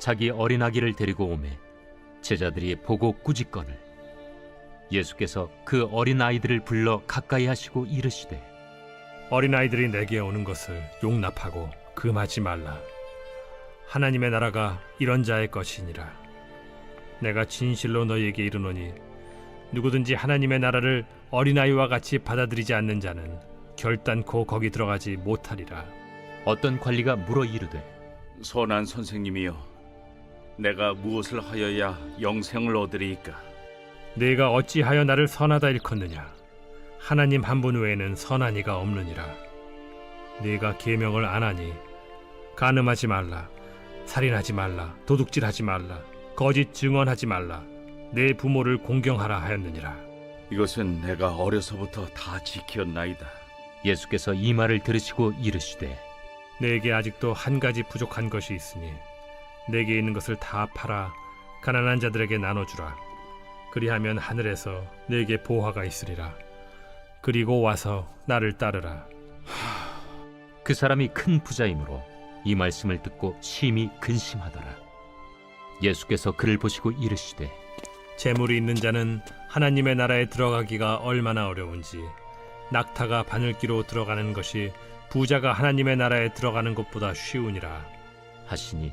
자기 어린 아기를 데리고 오매 제자들이 보고 꾸짖거늘 예수께서 그 어린 아이들을 불러 가까이 하시고 이르시되 어린 아이들이 내게 오는 것을 용납하고 금하지 말라. 하나님의 나라가 이런 자의 것이니라. 내가 진실로 너희에게 이르노니 누구든지 하나님의 나라를 어린아이와 같이 받아들이지 않는 자는 결단코 거기 들어가지 못하리라. 어떤 관리가 물어 이르되 선한 선생님이여, 내가 무엇을 하여야 영생을 얻으리이까? 네가 어찌하여 나를 선하다 일컫느냐? 하나님 한 분 외에는 선한 이가 없느니라. 네가 계명을 안 하니 간음하지 말라, 살인하지 말라, 도둑질하지 말라, 거짓 증언하지 말라, 내 부모를 공경하라 하였느니라. 이것은 내가 어려서부터 다 지켰나이다. 예수께서 이 말을 들으시고 이르시되 내게 아직도 한 가지 부족한 것이 있으니 내게 있는 것을 다 팔아 가난한 자들에게 나눠주라. 그리하면 하늘에서 내게 보화가 있으리라. 그리고 와서 나를 따르라. 그 사람이 큰 부자이므로 이 말씀을 듣고 심히 근심하더라 예수께서 그를 보시고 이르시되 재물이 있는 자는 하나님의 나라에 들어가기가 얼마나 어려운지 낙타가 바늘기로 들어가는 것이 부자가 하나님의 나라에 들어가는 것보다 쉬우니라. 하시니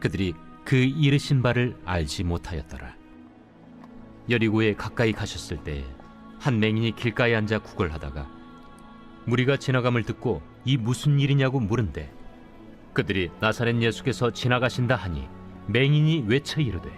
그들이 그 이르신 바를 알지 못하였더라. 여리고에 가까이 가셨을 때 한 맹인이 길가에 앉아 구걸하다가 무리가 지나감을 듣고 이 무슨 일이냐고 물은데 그들이 나사렛 예수께서 지나가신다 하니 맹인이 외쳐 이르되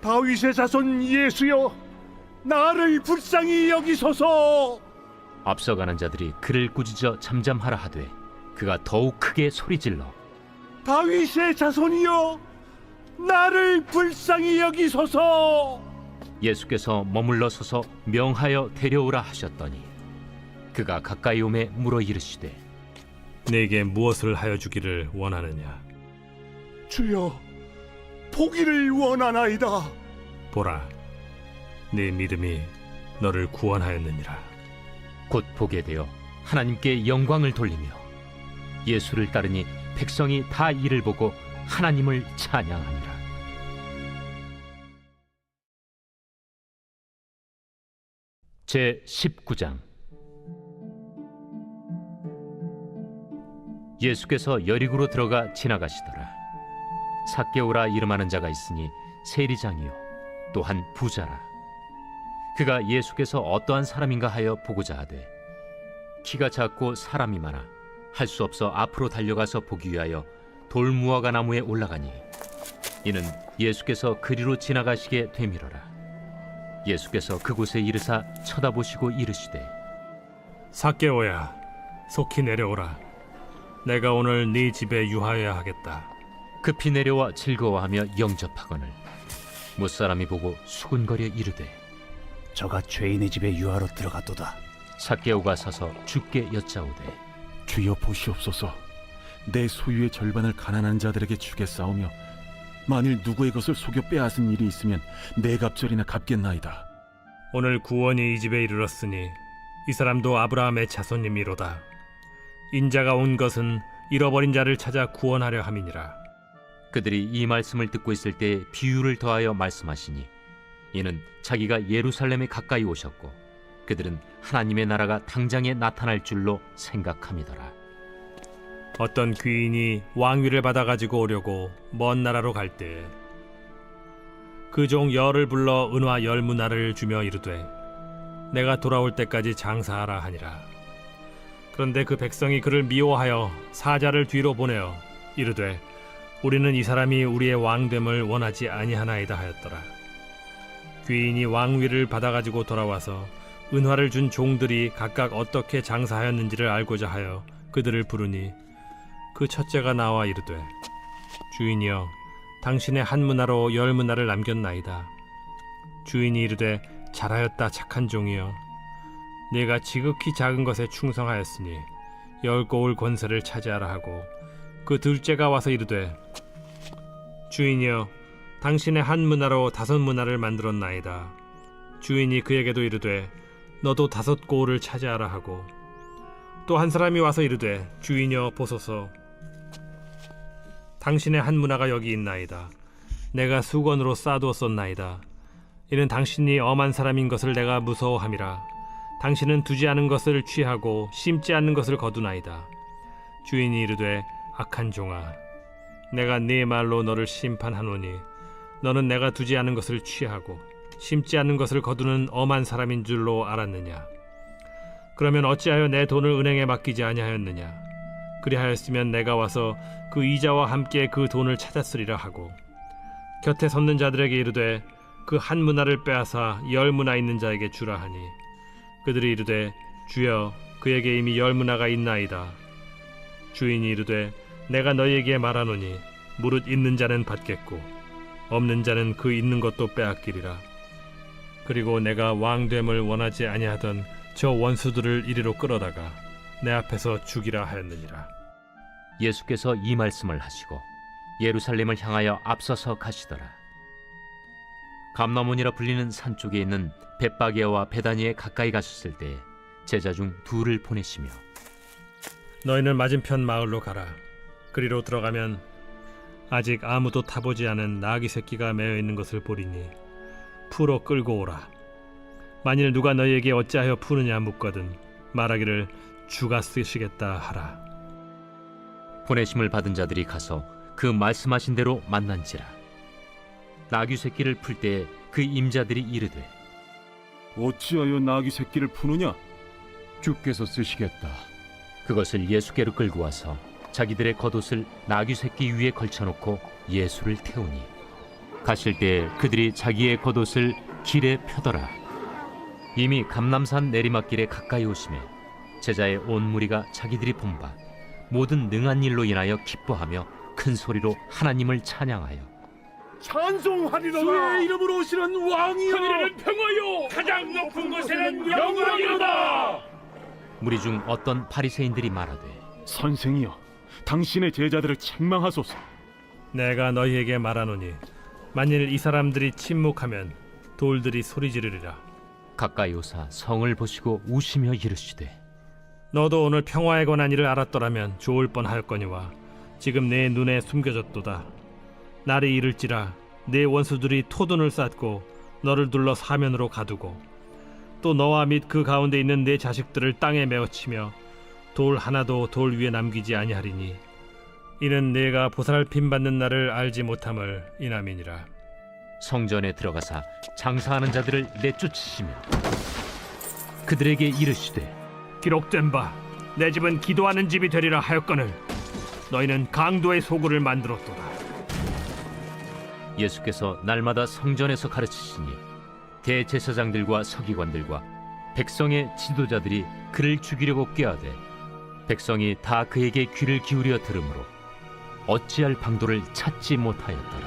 다윗의 자손 예수여 나를 불쌍히 여기소서. 앞서가는 자들이 그를 꾸짖어 잠잠하라 하되 그가 더욱 크게 소리질러 다윗의 자손이여 나를 불쌍히 여기소서. 예수께서 머물러 서서 명하여 데려오라 하셨더니 그가 가까이 오매 물어 이르시되 내게 무엇을 하여 주기를 원하느냐? 주여, 보기를 원하나이다. 보라 네 믿음이 너를 구원하였느니라. 곧 보게 되어 하나님께 영광을 돌리며 예수를 따르니 백성이 다 이를 보고 하나님을 찬양하니라. 제 19장 예수께서 여리고로 들어가 지나가시더라. 삭개오라 이름하는 자가 있으니 세리장이요 또한 부자라. 그가 예수께서 어떠한 사람인가 하여 보고자 하되 키가 작고 사람이 많아 할 수 없어 앞으로 달려가서 보기 위하여 돌무화과 나무에 올라가니 이는 예수께서 그리로 지나가시게 되밀어라. 예수께서 그곳에 이르사 쳐다보시고 이르시되 삭개오야 속히 내려오라. 내가 오늘 네 집에 유하여야 하겠다. 급히 내려와 즐거워하며 영접하거늘 무사람이 보고 수군거려 이르되 저가 죄인의 집에 유하로 들어갔도다. 삭개오가 서서 주께 여짜오되 주여 보시옵소서. 내 소유의 절반을 가난한 자들에게 주겠사오며 만일 누구의 것을 속여 빼앗은 일이 있으면 내 갑절이나 갚겠나이다. 오늘 구원이 이 집에 이르렀으니 이 사람도 아브라함의 자손님이로다 인자가 온 것은 잃어버린 자를 찾아 구원하려 함이니라 그들이 이 말씀을 듣고 있을 때 비유를 더하여 말씀하시니 이는 자기가 예루살렘에 가까이 오셨고 그들은 하나님의 나라가 당장에 나타날 줄로 생각함이더라. 어떤 귀인이 왕위를 받아 가지고 오려고 먼 나라로 갈 때 그 종 열을 불러 은화 열 문화를 주며 이르되 내가 돌아올 때까지 장사하라 하니라 그런데 그 백성이 그를 미워하여 사자를 뒤로 보내어 이르되 우리는 이 사람이 우리의 왕됨을 원하지 아니하나이다 하였더라 귀인이 왕위를 받아 가지고 돌아와서 은화를 준 종들이 각각 어떻게 장사하였는지를 알고자 하여 그들을 부르니 그 첫째가 나와 이르되 주인이여 당신의 한 문화로 열 문화를 남겼나이다. 주인이 이르되 잘하였다 착한 종이여. 네가 지극히 작은 것에 충성하였으니 열 고울 권세를 차지하라 하고 그 둘째가 와서 이르되 주인이여 당신의 한 문화로 다섯 문화를 만들었나이다. 주인이 그에게도 이르되 너도 다섯 고울을 차지하라 하고 또 한 사람이 와서 이르되 주인여 보소서. 당신의 한 문화가 여기 있나이다. 내가 수건으로 싸두었었나이다. 이는 당신이 엄한 사람인 것을 내가 무서워함이라. 당신은 두지 않은 것을 취하고 심지 않는 것을 거두나이다. 주인이 이르되 악한 종아 내가 네 말로 너를 심판하노니 너는 내가 두지 않은 것을 취하고 심지 않는 것을 거두는 엄한 사람인 줄로 알았느냐? 그러면 어찌하여 내 돈을 은행에 맡기지 아니하였느냐? 그리하였으면 내가 와서 그 이자와 함께 그 돈을 찾았으리라 하고 곁에 섰는 자들에게 이르되 그 한 문화를 빼앗아 열 문화 있는 자에게 주라 하니 그들이 이르되 주여 그에게 이미 열 문화가 있나이다. 주인이 이르되 내가 너희에게 말하노니 무릇 있는 자는 받겠고 없는 자는 그 있는 것도 빼앗기리라 그리고 내가 왕됨을 원하지 아니하던 저 원수들을 이리로 끌어다가 내 앞에서 죽이라 하였느니라 예수께서 이 말씀을 하시고 예루살렘을 향하여 앞서서 가시더라. 감나문이라 불리는 산 쪽에 있는 벳바게와 베다니에 가까이 가셨을 때 제자 중 둘을 보내시며 너희는 맞은편 마을로 가라. 그리로 들어가면 아직 아무도 타보지 않은 나귀 새끼가 매어 있는 것을 보리니 풀어 끌고 오라. 만일 누가 너희에게 어찌하여 푸느냐 묻거든 말하기를 주가 쓰시겠다 하라. 보내심을 받은 자들이 가서 그 말씀하신 대로 만난지라 나귀 새끼를 풀때그 임자들이 이르되 어찌하여 나귀 새끼를 푸느냐? 주께서 쓰시겠다. 그것을 예수께로 끌고 와서 자기들의 겉옷을 나귀 새끼 위에 걸쳐놓고 예수를 태우니 가실 때 그들이 자기의 겉옷을 길에 펴더라. 이미 감남산 내리막길에 가까이 오심에 제자의 온 무리가 자기들이 본 바 모든 능한 일로 인하여 기뻐하며 큰 소리로 하나님을 찬양하여. 찬송하리로다. 주의 이름으로 오시는 왕이여. 평화요. 가장 높은 곳에는 영광이로다. 무리 중 어떤 바리새인들이 말하되 선생이여 당신의 제자들을 책망하소서. 내가 너희에게 말하노니 만일 이 사람들이 침묵하면 돌들이 소리 지르리라. 가까이 오사 성을 보시고 우시며 이르시되 너도 오늘 평화에 관한 일을 알았더라면 좋을 뻔하였거니와 지금 내 눈에 숨겨졌도다. 날이 이를지라 내 원수들이 토둔을 쌓고 너를 둘러 사면으로 가두고 또 너와 및 그 가운데 있는 내 자식들을 땅에 메어치며 돌 하나도 돌 위에 남기지 아니하리니 이는 내가 보살핌 받는 날을 알지 못함을 이남이니라. 성전에 들어가사 장사하는 자들을 내쫓으시며 그들에게 이르시되 기록된 바 내 집은 기도하는 집이 되리라 하였거늘 너희는 강도의 소굴을 만들었도다. 예수께서 날마다 성전에서 가르치시니 대제사장들과 서기관들과 백성의 지도자들이 그를 죽이려고 꾀하되 백성이 다 그에게 귀를 기울여 들으므로 어찌할 방도를 찾지 못하였더라